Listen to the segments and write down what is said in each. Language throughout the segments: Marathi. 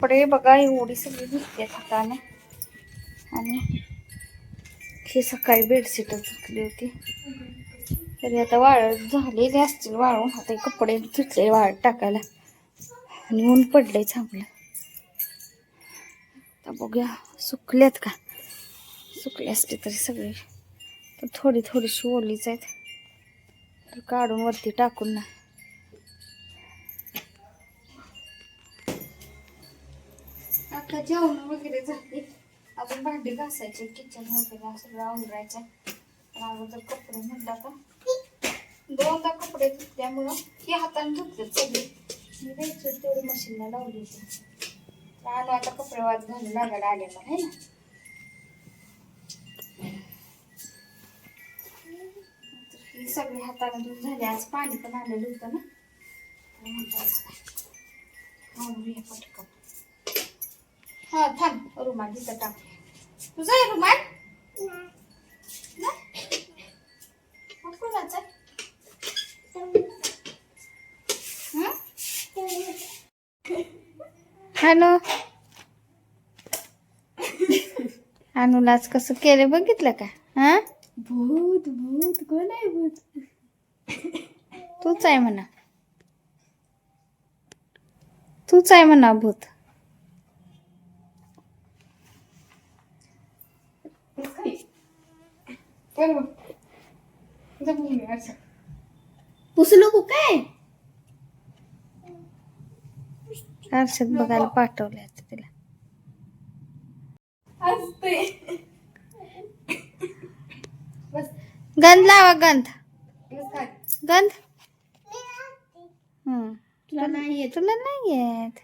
कपडे बघा एवढी सगळी धुतली हाताने आणि ही सकाळी बेडशीट धुतली होती. तरी आता वाळ झालेले असतील वाळून आता हे कपडे धुतले वाळत टाकायला. आणि ऊन पडलंय चांगलं. आता बघूया सुकल्यात का? सुकले असते तरी सगळे. तर थोडी थोडीशी ओलीच आहेत. तर काढून वरती टाकून ना. आता जेवण वगैरे झाले. अजून भांडी घासायची किचन वगैरे सगळं आवरायचं अगोदर कपडे म्हटलं का दोनदा कपडे धुतल्यामुळं हे हाताने धुतले सगळे. मी द्यायचो तेवढी मशीनला लावली होती. आणि आता कपडे वाज घालून लागायला आले मला आहे ना सगळे हाताने धुवून झाले. आज पाणी पण आलेलं होतं ना. तर पटकन. हा थांब. रुमाल तिथं टाक. तुझा आहे रुमाल? हं? हॅलो. अनुला आज कसं केलं बघितलं का? हा? भूत भूत कोण आहे भूत? तूच आहे म्हणा. तूच आहे म्हणा भूत. पुसू नको काय? हर्षद बघायला पाठवले आता तिला. गंध लावा गंध. गंध? हम्म. तुला नाही येत. तुला नाही येत.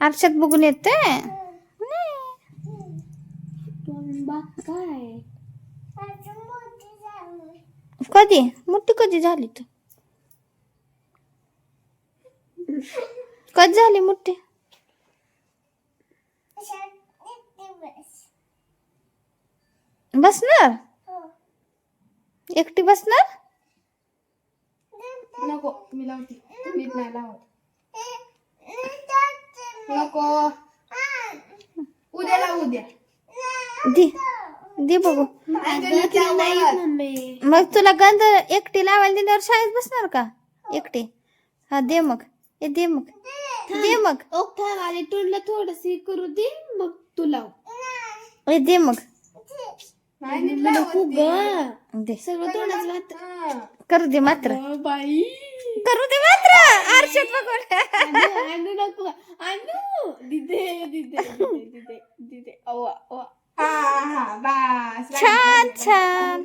आरशात बघून. येते काय कधी? मोठी कधी झाली तू? कधी झाली मोठी? बसणार? एकटी बसणार? नको मी लावते. मी नाही लावत. नको. उद्या लावू उद्या दे दे बघू. मग तुला गंध एकटी लावायला दिल्यावर शाळेत बसणार का? एकटी. हा दे मग. ए दे मग. दे मग. तोंडला थोडस करू दे मग तू लाव. ए दे मग. दे. सगळं तोंडाच करू दे मात्र. बाई. करू दे मात्र. आरशात बघून. अनु अनु नको. अनु दिदे दिदे दिदे दिदे दिदे. अवा अवा. छान छान.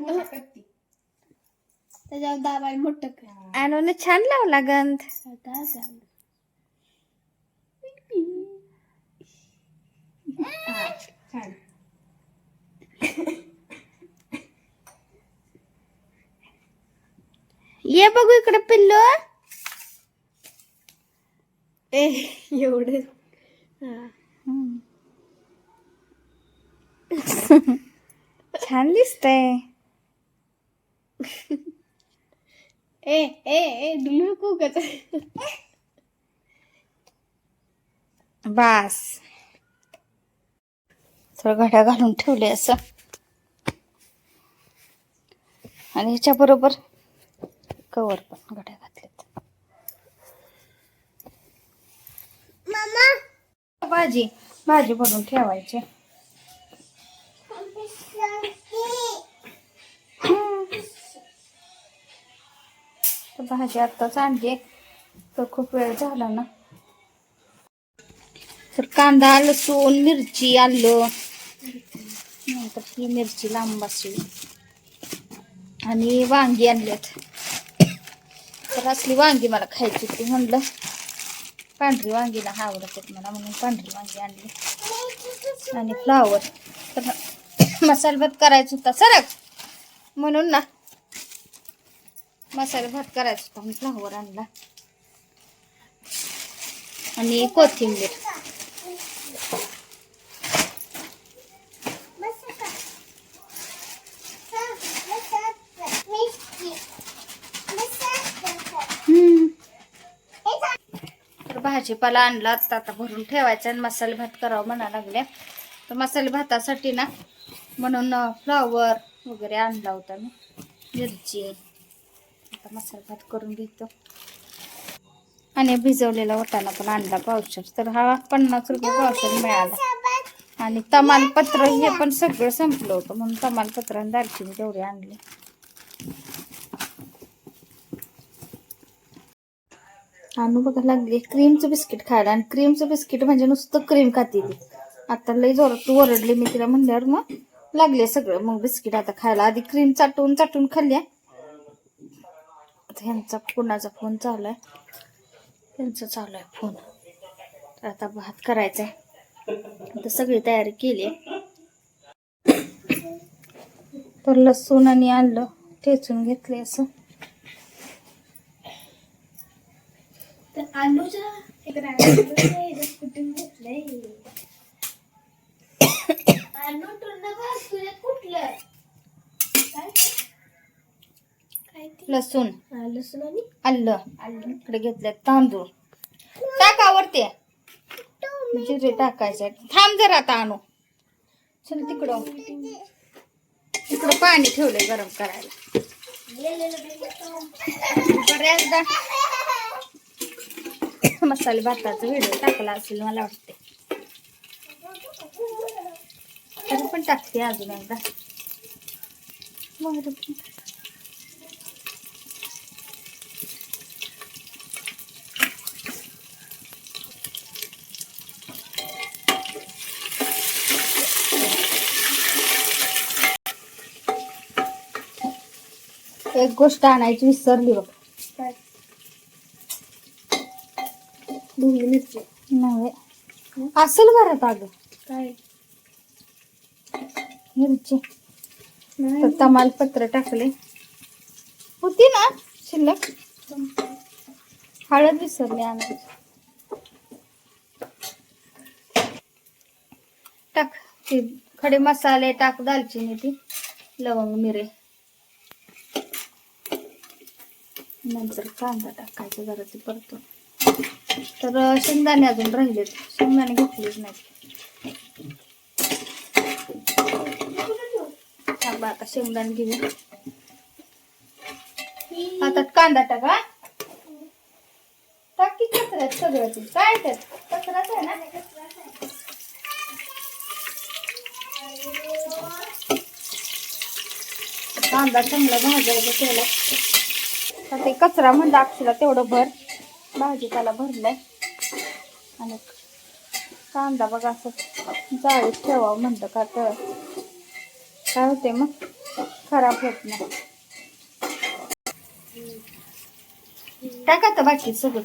त्याच्यावर दाबाय मोठं कर. अनुने छान लावला गंध आता झालं. ये बघू इकडे पिल्लू. ए एवढं. हा. छान दिसतंय ए ए ए डुलू नको का बास थोडं घड्या घालून ठेवले असं आणि ह्याच्या बरोबर कवर पण घड्या घातल्यात भाजी भाजी बनवून ठेवायची तर भाजी आत्ताच आणली तर खूप वेळ झाला ना. तर कांदा लसूण मिरची आलं. नंतर ही मिरची लांब असली आणि वांगी आणल्यात. तर असली वांगी मला खायची होती म्हणलं. पांढरी वांगी ना आवडत आहेत मला म्हणून पांढरी वांगी आणली. आणि फ्लावर. तर मसालबत करायचं होता सरक. म्हणून ना मसाला भात करायचा होता म्हटलं फ्लावर आणला. आणि कोथिंबीर. तर भाजीपाला आणला आता आता भरून ठेवायचा आणि मसाले भात करावं म्हणा लागले तर मसाले भातासाठी ना म्हणून फ्लावर वगैरे आणला होता मी. मिरची. आता मसाला भात करून घेतो. आणि भिजवलेला वाटाणा पण आणला पावशर. तर हा पन्नास रुपये पावशर मिळाला. आणि तमालपत्र हे पण सगळं संपलं होतं. म्हणून तमालपत्र आणि दालचिनी तेवढे आणले. आणू बघा लागली. क्रीमचं बिस्किट खायला. आणि क्रीमचं बिस्किट म्हणजे नुसतं क्रीम खाते ती. आता लई जोरात ओरडली मी तिला म्हणल्यावर मग लागले सगळं. मग बिस्किट आता खायला. आधी क्रीम चाटून चाटून खाल्ल्या. आता ह्यांचा कुणाचा फोन चालू आहे त्यांचा चालू आहे फोन. तर आता भात करायचा आहे आता सगळी तयारी केली. तर लसूण आणि आणलं ठेचून घेतले असं. तर आलूच्या कुठून आलू कुठलं? लसूण. लसूण आणि आलं. इकडे घेतले तांदूळ. टाकावरते जिरे टाकायचे. थांब जरा आता आणू. चल तिकडं तिकडं पाणी ठेवलंय गरम करायला. बऱ्याचदा मसाले भाताचा व्हिडिओ टाकला असेल मला वाटते तरी पण टाकते अजून एकदा. एक गोष्ट आणायची विसरली बघ. मिरची नव्हे. असेल घरात अगं. काय? मिरची. तर तमालपत्र टाकले. होती ना शिल्लक? हळद विसरली आणायची टाक ते खडे मसाले टाक दालचिनी ती लवंग मिरे. नंतर कांदा टाकायचा जरा ते परतो तर शेंगदाणे अजून राहिलेत. शेंगदाणे घेतलेच नाहीत. थांबा आता शेंगदाणे घेऊ आता कांदा टाका. टाकी कचऱ्यात सगळं काय त्यात? कचराच आहे ना? कांदा चांगला भाजायचा त्याला आता ते कचरा म्हणलं अक्षरा तेवढं भर. भाजीपाला भरलाय. आणि कांदा बघा असं जाळीत ठेवावं म्हणतं का तर. काय होते मग? खराब होत नाही. टाका आता बाकी सगळं.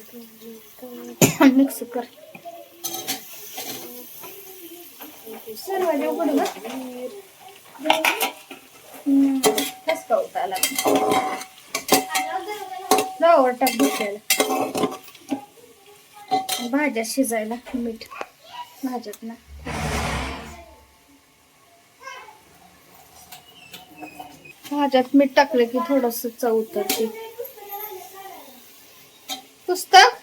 मिक्स कर. सर्व उघड कस का फ्लावर टाक दुसऱ्याला भाज्या शिजायला मीठ. भाज्यात ना. भाज्यात मीठ टाकलं की थोडस चव उतरते. पुस्तक?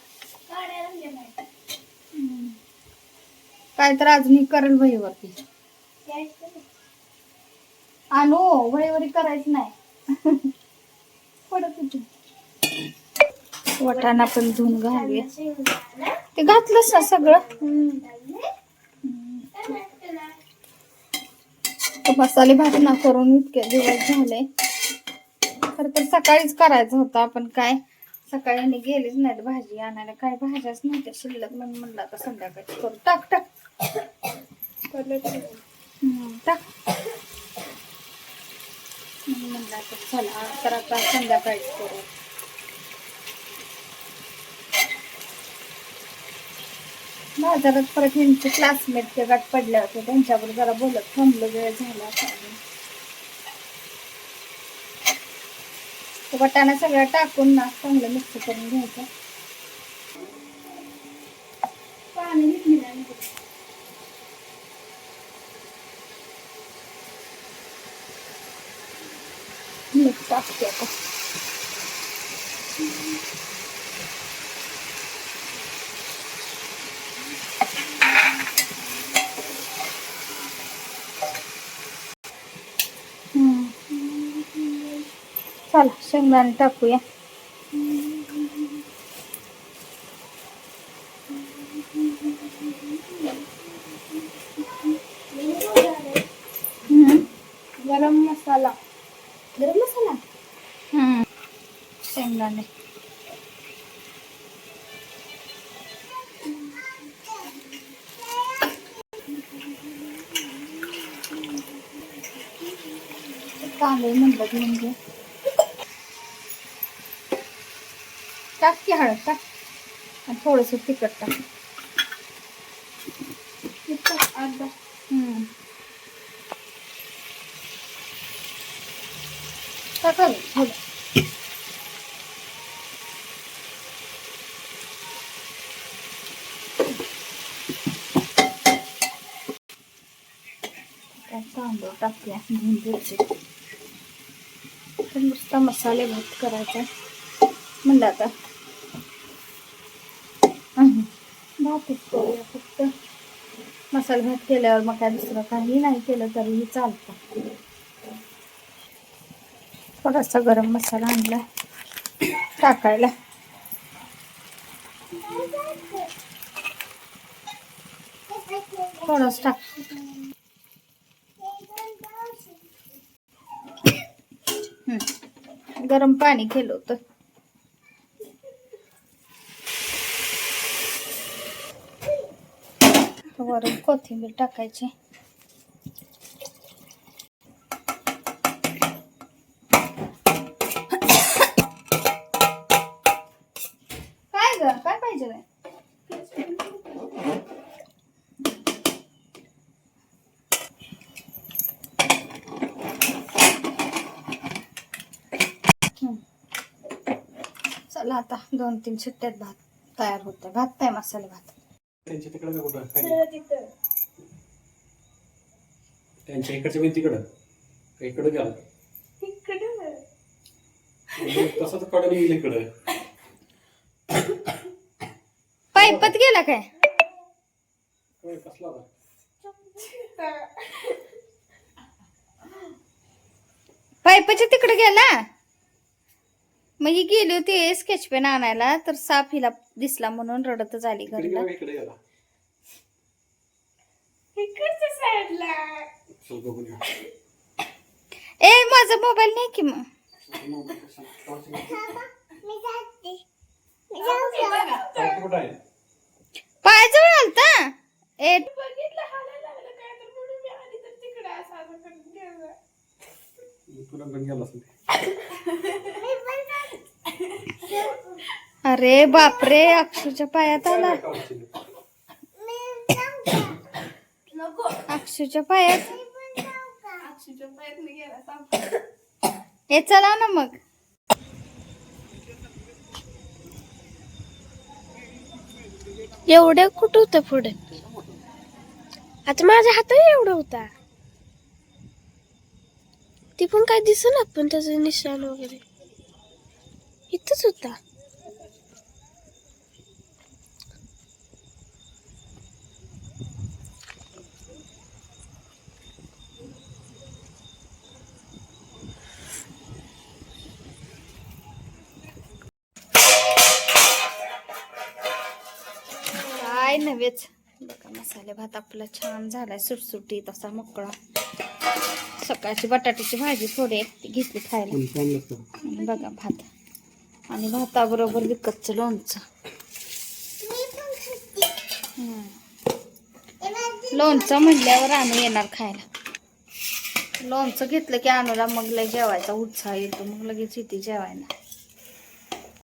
काय तर अजूनही करेल वहीवरती. आणू वहीवरी करायचं नाही. पडत होती. वाटाणा पण धुवून घालूया. ते घातलंच ना सगळं? मसाले भात ना करून इतके दिवस झाले खर तर सकाळीच करायचं होतं आपण काय? सकाळी आणि गेलीच नाहीत भाजी आणायला काय भाज्याच नव्हत्या शिल्लक म्हणून म्हणलं आता संध्याकाळी करू. टाक टाक. टाक. म्हणून म्हणलं तर चला तर आता संध्याकाळीच करू. बाजारात परत यांचे क्लासमेट ते गाठ पडले होते. त्यांच्यावर जरा बोलत थांबलो वेळ झाला तो वाटाणा सगळा टाकून ना चांगलं मिक्स करून घ्यायचं. पाणी मीठ टाकते आता चला शेंगदाणे टाकूया. गरम मसाला गरम मसाला हम्म. शेंगदाणे कांदे म्हणलं घेऊन घे की हळद टाक आणि थोडंसं तिखट टाक. अर्धा. टाकाल थोडं तांदूळ टाकूया घेऊन नुसता मसाले भात करायचा म्हणलं आता हम्म. भातच करूया फक्त मसाला भात केल्यावर मग काय दुसरं काही नाही केलं तरीही चालतं. थोडासा गरम मसाला आणला टाकायला. थोडाच टाक. गरम पाणी केलं होतं. वरून कोथिंबीर टाकायची. काय ग? काय पाहिजे काय चला आता दोन तीन सुट्ट्यात भात तयार होतं भात काय मसाले भात? त्यांच्या तिकडं का कुठं? खाली? त्यांच्या इकडच्या भिंतीकडं का इकडं गेला? कडं येईल इकडं. पाईपात गेला काय? होय, कसला होता? पाईपाच्या तिकडे गेला? मग ही गेली होती स्केच पेन आणायला तर साप हिला दिसला म्हणून रडतच आली इकडे घरला. गेला गेला. ए माझा मोबाईल नाही की मग? काय कुठं आहे? पायाजवळ आलता? ए बघितलं हाडायला लागलं अरे बापरे अक्षूच्या पायात आला. अक्षूच्या पायात. हे चला ना मग. एवढं कुठं होतं पुढे? आता माझ्या हातात एवढं होता. ती पण काय दिसना पण त्याचं निशाण वगैरे. इथंच होता. काय नव्हेच. बघा मसाले भात आपला छान झालाय सुटसुटीत असा मोकळा. सकाळची बटाट्याची भाजी थोडी घेतली खायला. बघा भात. आणि भाताबरोबर विकतचं लोणचं. लोणचं म्हणल्यावर आणू येणार खायला. लोणचं घेतलं की आणूला मग लय जेवायचा उत्साह येतो मग लगेच इथे जेवायला.